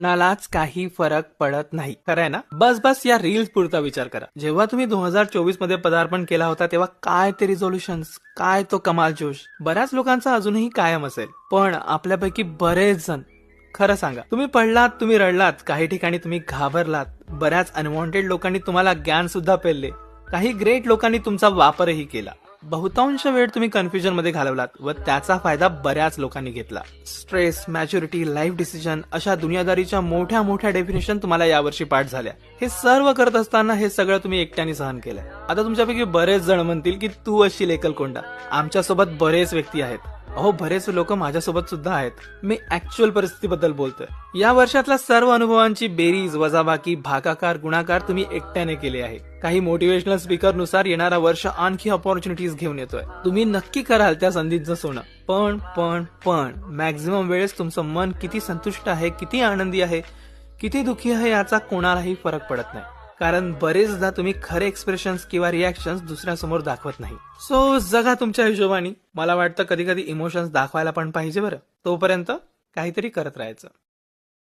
नालाच काही फरक पडत नाही. खरंय ना? बस बस या रील्स पुरता विचार करा. जेव्हा तुम्ही दोन हजार चोवीसमध्ये पदार्पण केला होता तेव्हा काय ते रिझोल्युशन काय तो कमाल जोश? बऱ्याच लोकांचा अजूनही कायम असेल. पण आपल्यापैकी बरेच जण खरं सांगा तुम्ही पडलात तुम्ही रडलात काही ठिकाणी तुम्ही घाबरलात. बऱ्याच अनवॉन्टेड लोकांनी तुम्हाला ज्ञान सुद्धा पेलले. काही ग्रेट लोकांनी तुमचा वापरही केला. बहुतांश वेळ तुम्ही कन्फ्युजनमध्ये घालवलात व त्याचा फायदा बऱ्याच लोकांनी घेतला. स्ट्रेस मॅच्युरिटी लाईफ डिसिजन अशा दुनियादारीच्या मोठ्या मोठ्या डेफिनेशन तुम्हाला यावर्षी पाठ झाल्या. हे सर्व करत असताना हे सगळं तुम्ही एकट्याने सहन केलंय आता तुमच्यापैकी बरेच जण म्हणतील की तू अशी लेकल कोंडा आमच्यासोबत बरेच व्यक्ती आहेत. अहो बरेच लोक माझ्यासोबत सुद्धा आहेत. मी ऍक्च्युअल परिस्थितीबद्दल बोलतोय. या वर्षातल्या सर्व अनुभवांची बेरीज वजाबाकी भागाकार गुणाकार तुम्ही एकट्याने केले आहे. काही मोटिवेशनल स्पीकरनुसार येणारा वर्ष आणखी ऑपॉर्च्युनिटीज घेऊन येतोय. तुम्ही नक्की कराल त्या संधीचं सोनं. पण पण पण मॅक्झिमम वेळेस तुमचं मन किती संतुष्ट आहे किती आनंदी आहे किती दुःखी आहे याचा कोणालाही फरक पडत नाही. कारण बरेचदा तुम्ही खरे एक्सप्रेशन्स किंवा रिॲक्शन्स दुसऱ्यासमोर दाखवत नाही. सो जगा तुमच्या हिशोबाने. मला वाटतं कधी कधी इमोशन्स दाखवायला पण पाहिजे बरं. तोपर्यंत काहीतरी करत राहायचं.